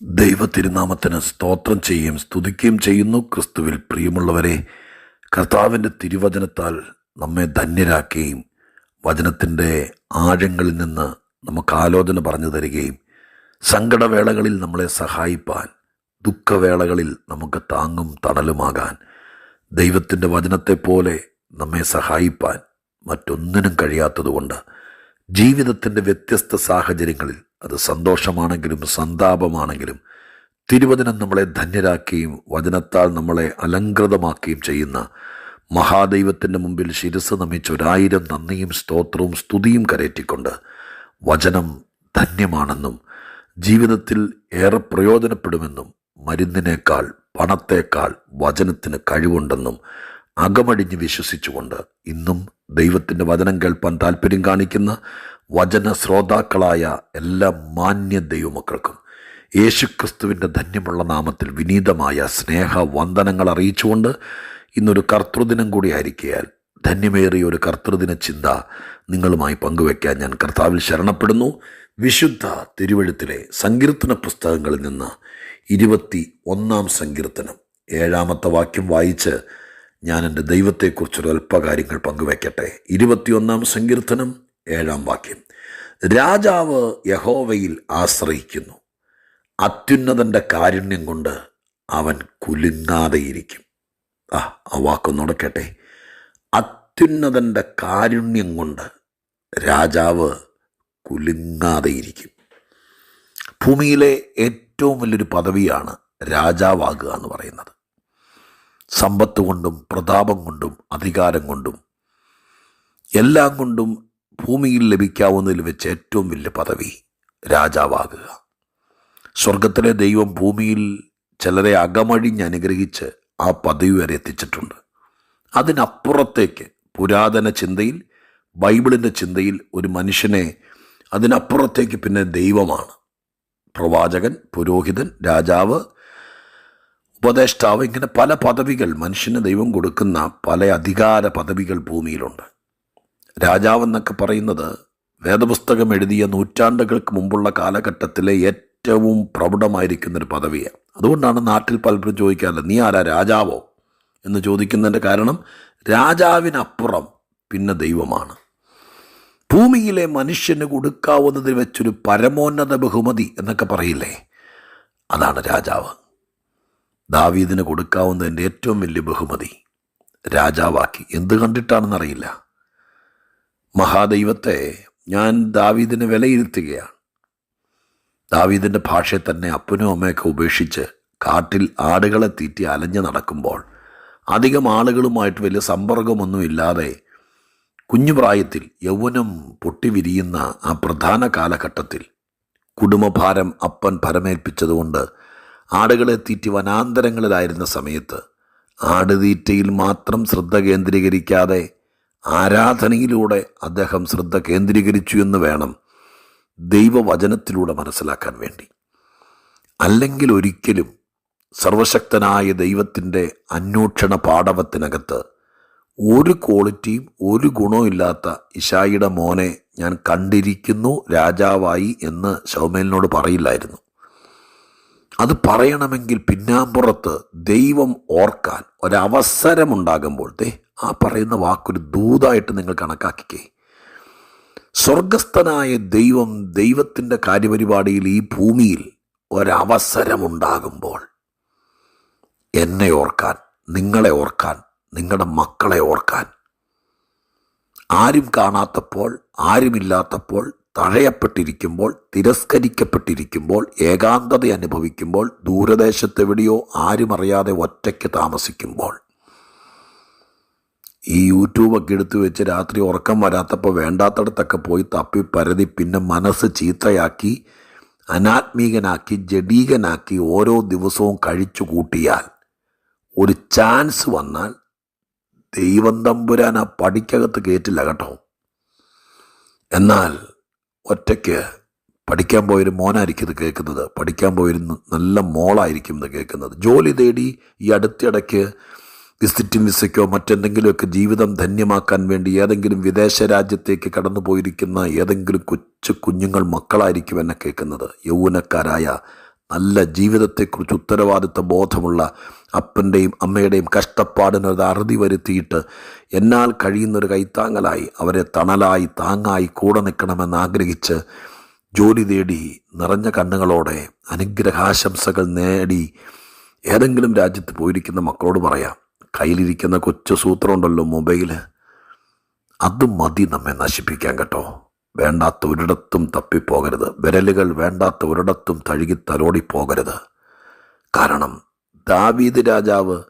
ദൈവ തിരുനാമത്തിന് സ്തോത്രം ചെയ്യുകയും സ്തുതിക്കുകയും ചെയ്യുന്നു. ക്രിസ്തുവിൽ പ്രിയമുള്ളവരെ കർത്താവിന്റെ തിരുവചനത്താൽ നമ്മെ ധന്യരാക്കുകയും വചനത്തിന്റെ ആഴങ്ങളിൽ നിന്ന് നമുക്ക് ആലോചന പറഞ്ഞു തരികയും സങ്കടവേളകളിൽ നമ്മളെ സഹായിപ്പാൻ ദുഃഖവേളകളിൽ നമുക്ക് താങ്ങും തണലുമാകാൻ ദൈവത്തിന്റെ വചനത്തെപ്പോലെ നമ്മെ സഹായിപ്പാൻ മറ്റൊന്നിനും കഴിയാത്തതുകൊണ്ട് ജീവിതത്തിന്റെ വ്യത്യസ്ത സാഹചര്യങ്ങളിൽ അത് സന്തോഷമാണെങ്കിലും സന്താപമാണെങ്കിലും തിരുവചനം നമ്മളെ ധന്യരാക്കുകയും വചനത്താൽ നമ്മളെ അലങ്കൃതമാക്കുകയും ചെയ്യുന്ന മഹാദൈവത്തിന്റെ മുമ്പിൽ ശിരസ് നമിച്ച് ഒരായിരം നന്ദിയും സ്തോത്രവും സ്തുതിയും കരയറ്റിക്കൊണ്ട് വചനം ധന്യമാണെന്നും ജീവിതത്തിൽ ഏറെ പ്രയോജനപ്പെടുമെന്നും മരുന്നിനേക്കാൾ പണത്തേക്കാൾ വചനത്തിന് കഴിവുണ്ടെന്നും അകമടിഞ്ഞ് വിശ്വസിച്ചുകൊണ്ട് ഇന്നും ദൈവത്തിന്റെ വചനം കേൾപ്പാൻ താല്പര്യം കാണിക്കുന്ന വചന ശ്രോതാക്കളായ എല്ലാ മാന്യ ദൈവമക്കൾക്കും യേശുക്രിസ്തുവിന്റെ ധന്യമുള്ള നാമത്തിൽ വിനീതമായ സ്നേഹ വന്ദനങ്ങൾ അറിയിച്ചുകൊണ്ട് ഇന്നൊരു കർത്തൃദിനം കൂടി ആയിരിക്കയാൽ ധന്യമേറിയ ഒരു കർത്തൃദിന ചിന്ത നിങ്ങളുമായി പങ്കുവയ്ക്കാൻ ഞാൻ കർത്താവിൽ ശരണപ്പെടുന്നു. വിശുദ്ധ തിരുവഴുത്തിലെ സങ്കീർത്തന പുസ്തകങ്ങളിൽ നിന്ന് ഇരുപത്തി ഒന്നാം സങ്കീർത്തനം ഏഴാമത്തെ വാക്യം വായിച്ച് ഞാൻ എന്റെ ദൈവത്തെക്കുറിച്ചൊരു അല്പകാര്യങ്ങൾ പങ്കുവയ്ക്കട്ടെ ഇരുപത്തിയൊന്നാം സങ്കീർത്തനം ഏഴാം വാക്യം. രാജാവ് യഹോവയിൽ ആശ്രയിക്കുന്നു. അത്യുന്നതന്റെ കാരുണ്യം കൊണ്ട് അവൻ കുലുങ്ങാതെയിരിക്കും. ആ ആ വാക്കൊന്നോടെ നടക്കട്ടെ അത്യുന്നതന്റെ കാരുണ്യം കൊണ്ട് രാജാവ് കുലുങ്ങാതെയിരിക്കും. ഭൂമിയിലെ ഏറ്റവും വലിയൊരു പദവിയാണ് രാജാവാകുക എന്ന് പറയുന്നത്. സമ്പത്ത് കൊണ്ടും പ്രതാപം കൊണ്ടും അധികാരം കൊണ്ടും എല്ലാം കൊണ്ടും ഭൂമിയിൽ ലഭിക്കാവുന്നതിൽ വെച്ച് ഏറ്റവും വലിയ പദവി രാജാവാകുക. സ്വർഗത്തിലെ ദൈവം ഭൂമിയിൽ ചിലരെ അകമഴിഞ്ഞ് അനുഗ്രഹിച്ച് ആ പദവി വരെ എത്തിച്ചിട്ടുണ്ട്. അതിനപ്പുറത്തേക്ക് പുരാതന ചിന്തയിൽ ബൈബിളിന്റെ ചിന്തയിൽ ഒരു മനുഷ്യനെ അതിനപ്പുറത്തേക്ക് പിന്നെ ദൈവമാണ്. പ്രവാചകൻ പുരോഹിതൻ രാജാവ് ഉപദേഷ്ടാവ് ഇങ്ങനെ പല പദവികൾ മനുഷ്യന് ദൈവം കൊടുക്കുന്ന പല അധികാര പദവികൾ ഭൂമിയിലുണ്ട്. രാജാവെന്നൊക്കെ പറയുന്നത് വേദപുസ്തകം എഴുതിയ നൂറ്റാണ്ടുകൾക്ക് മുമ്പുള്ള കാലഘട്ടത്തിലെ ഏറ്റവും പ്രൗഢമായിരിക്കുന്നൊരു പദവിയാണ്. അതുകൊണ്ടാണ് നാട്ടിൽ പലപ്പോഴും ചോദിക്കാറില്ല നീ ആരാ രാജാവോ? എന്ന് ചോദിക്കുന്നതിന്റെ കാരണം രാജാവിനപ്പുറം പിന്നെ ദൈവമാണ്. ഭൂമിയിലെ മനുഷ്യന് കൊടുക്കാവുന്നതിൽ വെച്ചൊരു പരമോന്നത ബഹുമതി എന്നൊക്കെ പറയില്ലേ? അതാണ് രാജാവ്. ദാവീദിന് കൊടുക്കാവുന്ന എന്റെ ഏറ്റവും വലിയ ബഹുമതി രാജാവാക്കി. എന്ത് കണ്ടിട്ടാണെന്നറിയില്ല. മഹാദൈവത്തെ ഞാൻ ദാവീദിനെ വിലയിരുത്തുകയാണ്. ദാവീദിന്റെ ഭാഷയെ തന്നെ അപ്പനും അമ്മയൊക്കെ ഉപേക്ഷിച്ച് കാട്ടിൽ ആടുകളെ തീറ്റി അലഞ്ഞു നടക്കുമ്പോൾ അധികം ആളുകളുമായിട്ട് വലിയ സമ്പർക്കമൊന്നും ഇല്ലാതെ കുഞ്ഞുപ്രായത്തിൽ യൗവനം പൊട്ടിവിരിയുന്ന ആ പ്രധാന കാലഘട്ടത്തിൽ കുടുംബഭാരം അപ്പൻ ഭരമേൽപ്പിച്ചതുകൊണ്ട് ആടുകളെ തീറ്റി വനാന്തരങ്ങളിലായിരുന്ന സമയത്ത് ആടുതീറ്റയിൽ മാത്രം ശ്രദ്ധ കേന്ദ്രീകരിക്കാതെ ആരാധനയിലൂടെ അദ്ദേഹം ശ്രദ്ധ കേന്ദ്രീകരിച്ചു എന്ന് വേണം ദൈവവചനത്തിലൂടെ മനസ്സിലാക്കാൻ വേണ്ടി. അല്ലെങ്കിൽ ഒരിക്കലും സർവശക്തനായ ദൈവത്തിന്റെ അന്വേഷണ പാടവത്തിനകത്ത് ഒരു ക്വാളിറ്റിയും ഒരു ഗുണവും ഇല്ലാത്ത ഇഷായിയുടെ മോനെ ഞാൻ കണ്ടിരിക്കുന്നു രാജാവായി എന്ന് ശൗമേലിനോട് പറയില്ലായിരുന്നു. അത് പറയണമെങ്കിൽ പിന്നാമ്പുറത്ത് ദൈവം ഓർക്കാൻ ഒരവസരമുണ്ടാകുമ്പോൾ ദേ ആ പറയുന്ന വാക്കൊരു ദൂതായിട്ട് നിങ്ങൾ കണക്കാക്കിക്കേ. സ്വർഗസ്ഥനായ ദൈവം ദൈവത്തിന്റെ കാര്യപരിപാടിയിൽ ഈ ഭൂമിയിൽ ഒരവസരമുണ്ടാകുമ്പോൾ എന്നെ ഓർക്കാൻ നിങ്ങളെ ഓർക്കാൻ നിങ്ങളുടെ മക്കളെ ഓർക്കാൻ ആരും കാണാത്തപ്പോൾ ആരുമില്ലാത്തപ്പോൾ തഴയപ്പെട്ടിരിക്കുമ്പോൾ തിരസ്കരിക്കപ്പെട്ടിരിക്കുമ്പോൾ ഏകാന്തത അനുഭവിക്കുമ്പോൾ ദൂരദേശത്തെവിടെയോ ആരും അറിയാതെ ഒറ്റയ്ക്ക് താമസിക്കുമ്പോൾ. ഈ യൂട്യൂബൊക്കെ എടുത്തു വെച്ച് രാത്രി ഉറക്കം വരാത്തപ്പോൾ വേണ്ടാത്തടത്തൊക്കെ പോയി തപ്പി പരതി പിന്നെ മനസ്സ് ചീത്തയാക്കി അനാത്മീകനാക്കി ജഡീകനാക്കി ഓരോ ദിവസവും കഴിച്ചു കൂട്ടിയാൽ ഒരു ചാൻസ് വന്നാൽ ദൈവം തമ്പുരാൻ ആ പടിക്കകത്ത് കയറ്റില്ല കേട്ടോ. എന്നാൽ ഒറ്റയ്ക്ക് പഠിക്കാൻ പോയൊരു മോനായിരിക്കും ഇത് കേൾക്കുന്നത്. പഠിക്കാൻ പോയൊരു നല്ല മോളായിരിക്കും ഇത് കേൾക്കുന്നത്. ജോലി തേടി ഈ അടുത്തിടയ്ക്ക് വിസിറ്റിംഗ് വിസയ്ക്കോ മറ്റെന്തെങ്കിലുമൊക്കെ ജീവിതം ധന്യമാക്കാൻ വേണ്ടി ഏതെങ്കിലും വിദേശ രാജ്യത്തേക്ക് കടന്നു പോയിരിക്കുന്ന ഏതെങ്കിലും കൊച്ചു കുഞ്ഞുങ്ങൾ മക്കളായിരിക്കും എന്നെ കേൾക്കുന്നത്. യൗവനക്കാരായ നല്ല ജീവിതത്തെക്കുറിച്ച് ഉത്തരവാദിത്ത ബോധമുള്ള അപ്പന്റെയും അമ്മയുടെയും കഷ്ടപ്പാടിനൊരു അറുതി വരുത്തിയിട്ട് എന്നാൽ കഴിയുന്നൊരു കൈത്താങ്ങലായി അവരെ തണലായി താങ്ങായി കൂടെ നിൽക്കണമെന്ന് ആഗ്രഹിച്ച് ജോലി തേടി നിറഞ്ഞ കണ്ണുകളോടെ അനുഗ്രഹാശംസകൾ നേടി ഏതെങ്കിലും രാജ്യത്ത് പോയിരിക്കുന്ന മക്കളോട് പറയാം. കയ്യിലിരിക്കുന്ന കൊച്ചു സൂത്രമുണ്ടല്ലോ മൊബൈൽ. അത് മതി നമ്മെ നശിപ്പിക്കാൻ കേട്ടോ. വേണ്ടാത്ത ഒരിടത്തും തപ്പിപ്പോകരുത്. വിരലുകൾ വേണ്ടാത്ത ഒരിടത്തും തഴുകി തലോടിപ്പോകരുത്. കാരണം ദാവീദ് രാജാവ്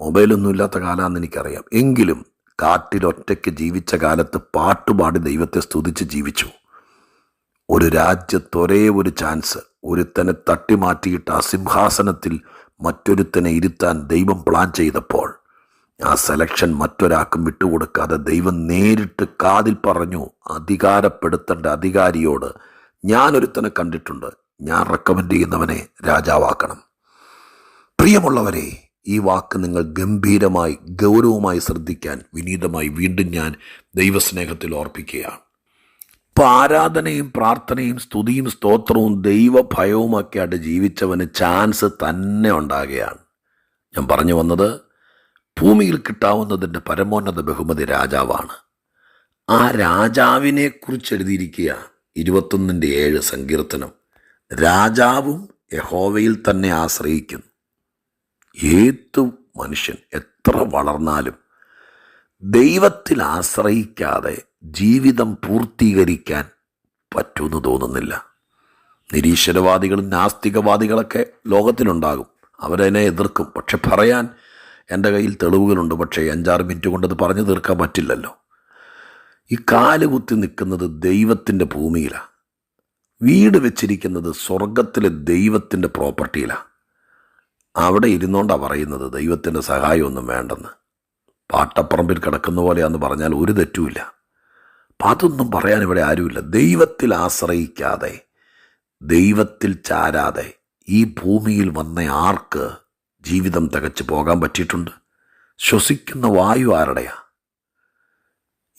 മൊബൈലൊന്നും ഇല്ലാത്ത കാലമാണെന്ന് എനിക്കറിയാം. എങ്കിലും കാട്ടിലൊറ്റയ്ക്ക് ജീവിച്ച കാലത്ത് പാട്ടുപാടി ദൈവത്തെ സ്തുതിച്ച് ജീവിച്ചു. ഒരു രാജ്യത്തൊരേ ഒരു ചാൻസ്. ഒരുത്തനെ തട്ടിമാറ്റിയിട്ട് ആ സിംഹാസനത്തിൽ മറ്റൊരുത്തനെ ഇരുത്താൻ ദൈവം പ്ലാൻ ചെയ്തപ്പോൾ ആ സെലക്ഷൻ മറ്റൊരാൾക്കും വിട്ടുകൊടുക്കാതെ ദൈവം നേരിട്ട് കാതിൽ പറഞ്ഞു അധികാരപ്പെടുത്തേണ്ട അധികാരിയോട് ഞാനൊരുത്തനെ കണ്ടിട്ടുണ്ട്. ഞാൻ റെക്കമെൻഡ് ചെയ്യുന്നവനെ രാജാവാക്കണം. പ്രിയമുള്ളവരെ ഈ വാക്ക് നിങ്ങൾ ഗംഭീരമായി ഗൗരവമായി ശ്രദ്ധിക്കാൻ വിനീതമായി വീണ്ടും ഞാൻ ദൈവസ്നേഹത്തിൽ ഓർപ്പിക്കുകയാണ്. ഇപ്പം ആരാധനയും പ്രാർത്ഥനയും സ്തുതിയും സ്തോത്രവും ദൈവഭയവുമൊക്കെ ആയിട്ട് ജീവിച്ചവന് ചാൻസ് തന്നെ ഉണ്ടാകുകയാണ്. ഞാൻ പറഞ്ഞു വന്നത് ഭൂമിയിൽ കിട്ടാവുന്നതിന്റെ പരമോന്നത ബഹുമതി രാജാവാണ്. ആ രാജാവിനെ കുറിച്ച് എഴുതിയിരിക്കുക ഇരുപത്തൊന്നിന്റെ ഏഴ് സങ്കീർത്തനം. രാജാവും യഹോവയിൽ തന്നെ ആശ്രയിക്കുന്നു. ഏത് മനുഷ്യൻ എത്ര വളർന്നാലും ദൈവത്തിൽ ആശ്രയിക്കാതെ ജീവിതം പൂർത്തീകരിക്കാൻ പറ്റുമെന്ന് തോന്നുന്നില്ല. നിരീശ്വരവാദികളും നാസ്തികവാദികളൊക്കെ ലോകത്തിലുണ്ടാകും. അവരതിനെ എതിർക്കും. പക്ഷെ പറയാൻ എന്റെ കയ്യിൽ തെളിവുകളുണ്ട് പക്ഷേ അഞ്ചാറ് മിനിറ്റ് കൊണ്ടത് പറഞ്ഞു തീർക്കാൻ പറ്റില്ലല്ലോ. ഈ കാൽ കുത്തി നിൽക്കുന്നത് ദൈവത്തിന്റെ ഭൂമിയിലാണ് വീട് വെച്ചിരിക്കുന്നത് സ്വർഗത്തിലെ ദൈവത്തിന്റെ പ്രോപ്പർട്ടിയിലാണ് അവിടെ ഇരുന്നോണ്ടാണ് പറയുന്നത് ദൈവത്തിന്റെ സഹായമൊന്നും വേണ്ടെന്ന്. പാട്ടപ്പറമ്പിൽ കിടക്കുന്ന പോലെയാന്ന് പറഞ്ഞാൽ ഒരു തെറ്റുമില്ല. അപ്പം അതൊന്നും പറയാൻ ഇവിടെ ആരുമില്ല. ദൈവത്തിൽ ആശ്രയിക്കാതെ ദൈവത്തിൽ ചാരാതെ ഈ ഭൂമിയിൽ വന്ന ആർക്ക് ജീവിതം തകച്ചു പോകാൻ പറ്റിയിട്ടുണ്ട്. ശ്വസിക്കുന്ന വായു ആരുടെയാ?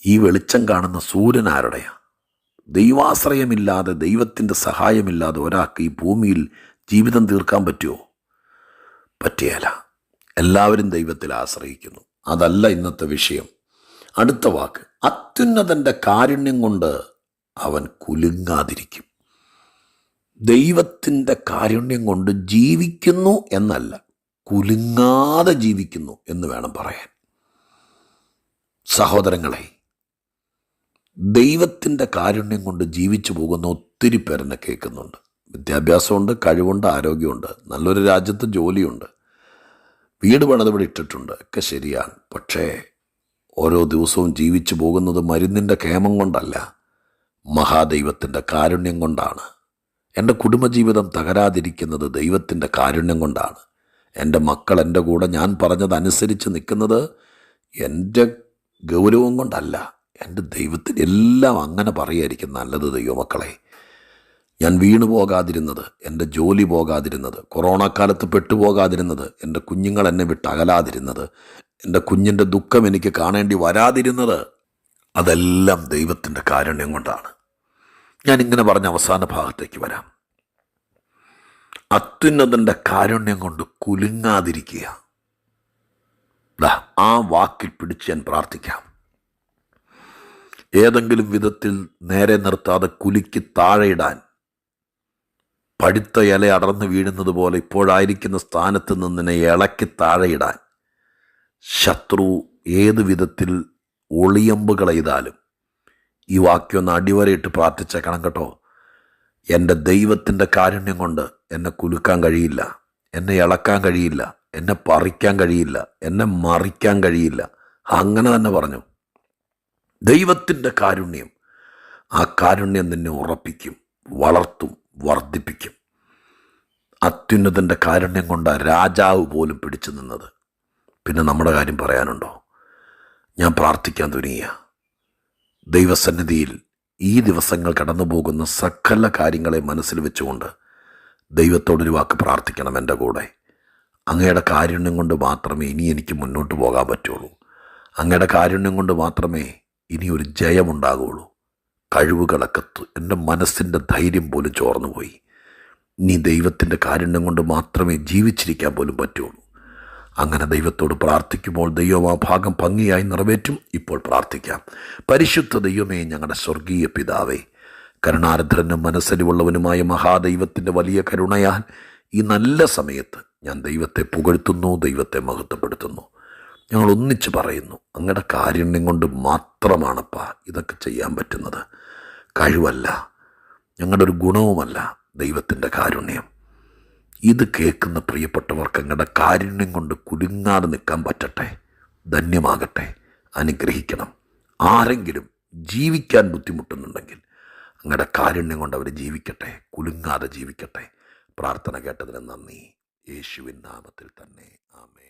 ഈ വെളിച്ചം കാണുന്ന സൂര്യൻ ആരുടെയാ? ദൈവാശ്രയമില്ലാതെ ദൈവത്തിന്റെ സഹായമില്ലാതെ ഒരാൾക്ക് ഈ ഭൂമിയിൽ ജീവിതം തീർക്കാൻ പറ്റുമോ പറ്റിയല്ല എല്ലാവരും ദൈവത്തിൽ ആശ്രയിക്കുന്നു. അതല്ല ഇന്നത്തെ വിഷയം. അടുത്ത വാക്ക്. അത്യുന്നതന്റെ കാരുണ്യം കൊണ്ട് അവൻ കുലുങ്ങാതിരിക്കും. ദൈവത്തിന്റെ കാരുണ്യം കൊണ്ട് ജീവിക്കുന്നു എന്നല്ല. കുലുങ്ങാതെ ജീവിക്കുന്നു എന്ന് വേണം പറയാൻ. സഹോദരങ്ങളെ ദൈവത്തിന്റെ കാരുണ്യം കൊണ്ട് ജീവിച്ചു പോകുന്ന ഒത്തിരി പേരെന്നെ കേൾക്കുന്നുണ്ട്. വിദ്യാഭ്യാസമുണ്ട് കഴിവുണ്ട് ആരോഗ്യമുണ്ട് നല്ലൊരു രാജ്യത്ത് ജോലിയുണ്ട് വീട് പണിതിവിടെ ഇട്ടിട്ടുണ്ട് ഒക്കെ ശരിയാണ്. പക്ഷേ ഓരോ ദിവസവും ജീവിച്ചു പോകുന്നത് മരുന്നിന്റെ ക്ഷേമം കൊണ്ടല്ല മഹാദൈവത്തിന്റെ കാരുണ്യം കൊണ്ടാണ്. എന്റെ കുടുംബജീവിതം തകരാതിരിക്കുന്നത് ദൈവത്തിന്റെ കാരുണ്യം കൊണ്ടാണ്. എന്റെ മക്കൾ എന്റെ കൂടെ ഞാൻ പറഞ്ഞതനുസരിച്ച് നിൽക്കുന്നത് എന്റെ ഗൗരവം കൊണ്ടല്ല. എന്റെ ദൈവത്തിന് എല്ലാം അങ്ങനെ പറയായിരിക്കും നല്ലത് ദൈവമക്കളെ. ഞാൻ വീണു പോകാതിരുന്നത് എന്റെ ജോലി പോകാതിരുന്നത് കൊറോണ കാലത്ത് പെട്ടുപോകാതിരുന്നത് എന്റെ കുഞ്ഞുങ്ങൾ എന്നെ വിട്ട് അകലാതിരുന്നത് എന്റെ കുഞ്ഞിന്റെ ദുഃഖം എനിക്ക് കാണേണ്ടി വരാതിരുന്നത് അതെല്ലാം ദൈവത്തിന്റെ കാരുണ്യം കൊണ്ടാണ്. ഞാൻ ഇങ്ങനെ പറഞ്ഞ അവസാന ഭാഗത്തേക്ക് വരാം. അത്യുന്നതന്റെ കാരുണ്യം കൊണ്ട് കുലുങ്ങാതിരിക്കുക. ആ വാക്കിൽ പിടിച്ച് ഞാൻ പ്രാർത്ഥിക്കാം. ഏതെങ്കിലും വിധത്തിൽ നേരെ നിർത്താതെ കുലുക്കി താഴെയിടാൻ. പഴുത്ത ഇല അടർന്നു വീഴുന്നത് പോലെ ഇപ്പോഴായിരിക്കുന്ന സ്ഥാനത്ത് നിന്നിനെ ഇളക്കി താഴെയിടാൻ. ശത്രു ഏത് വിധത്തിൽ ഒളിയമ്പുകൾ എയ്താലും ഈ വാക്യം ഒന്ന് അടിവരയിട്ട് പ്രാർത്ഥിച്ചേക്കണം കേട്ടോ. എന്റെ ദൈവത്തിന്റെ കാരുണ്യം കൊണ്ട് എന്നെ കുലുക്കാൻ കഴിയില്ല എന്നെ ഇളക്കാൻ കഴിയില്ല എന്നെ പറിക്കാൻ കഴിയില്ല എന്നെ മറിക്കാൻ കഴിയില്ല. അങ്ങനെ തന്നെ പറഞ്ഞു. ദൈവത്തിന്റെ കാരുണ്യം ആ കാരുണ്യം നിന്നെ ഉറപ്പിക്കും വളർത്തും വർദ്ധിപ്പിക്കും. അത്യുന്നതന്റെ കാരുണ്യം കൊണ്ട് രാജാവ് പോലും പിടിച്ചു നിന്നത്. പിന്നെ നമ്മുടെ കാര്യം പറയാനുണ്ടോ? ഞാൻ പ്രാർത്ഥിക്കാൻ തുനിയ ദൈവസന്നിധിയിൽ ഈ ദിവസങ്ങൾ കടന്നുപോകുന്ന സകല കാര്യങ്ങളെ മനസ്സിൽ വെച്ചുകൊണ്ട് ദൈവത്തോടൊരു വാക്ക് പ്രാർത്ഥിക്കണം എന്റെ കൂടെ. അങ്ങയുടെ കാരുണ്യം കൊണ്ട് മാത്രമേ ഇനി എനിക്ക് മുന്നോട്ട് പോകാൻ പറ്റുള്ളൂ. അങ്ങയുടെ കാരുണ്യം കൊണ്ട് മാത്രമേ ഇനി ഒരു ജയമുണ്ടാകുള്ളൂ. കഴിവുകളൊക്കെ എന്റെ മനസ്സിന്റെ ധൈര്യം പോലും ചോർന്നു പോയി നീ ദൈവത്തിന്റെ കാരുണ്യം കൊണ്ട് മാത്രമേ ജീവിച്ചിരിക്കാൻ പോലും പറ്റുള്ളൂ. അങ്ങനെ ദൈവത്തോട് പ്രാർത്ഥിക്കുമ്പോൾ ദൈവം ആ ഭാഗം ഭംഗിയായി നിറവേറ്റും. ഇപ്പോൾ പ്രാർത്ഥിക്കാം. പരിശുദ്ധ ദൈവമേ ഞങ്ങളുടെ സ്വർഗീയ പിതാവേ കരുണാർദ്രനും മനസ്സിലുള്ളവനുമായ മഹാദൈവത്തിന്റെ വലിയ കരുണയാൽ ഈ നല്ല സമയത്ത് ഞാൻ ദൈവത്തെ പുകഴ്ത്തുന്നു ദൈവത്തെ മഹത്വപ്പെടുത്തുന്നു. ഞങ്ങൾ ഒന്നിച്ച് പറയുന്നു അങ്ങയുടെ കാരുണ്യം കൊണ്ട് മാത്രമാണപ്പാ ഇതൊക്കെ ചെയ്യാൻ പറ്റുന്നത്. കഴിവല്ല ഞങ്ങളുടെ ഒരു ഗുണവുമല്ല ദൈവത്തിന്റെ കാരുണ്യം. ഇത് കേൾക്കുന്ന പ്രിയപ്പെട്ടവർക്ക് അങ്ങയുടെ കാരുണ്യം കൊണ്ട് കുലുങ്ങാതെ നിൽക്കാൻ പറ്റട്ടെ. ധന്യമാകട്ടെ. അനുഗ്രഹിക്കണം. ആരെങ്കിലും ജീവിക്കാൻ ബുദ്ധിമുട്ടുന്നുണ്ടെങ്കിൽ അങ്ങയുടെ കാരുണ്യം കൊണ്ട് അവർ ജീവിക്കട്ടെ. കുലുങ്ങാതെ ജീവിക്കട്ടെ. പ്രാർത്ഥന കേട്ടതിന് നന്ദി. യേശുവിൻ നാമത്തിൽ തന്നെ. ആമേ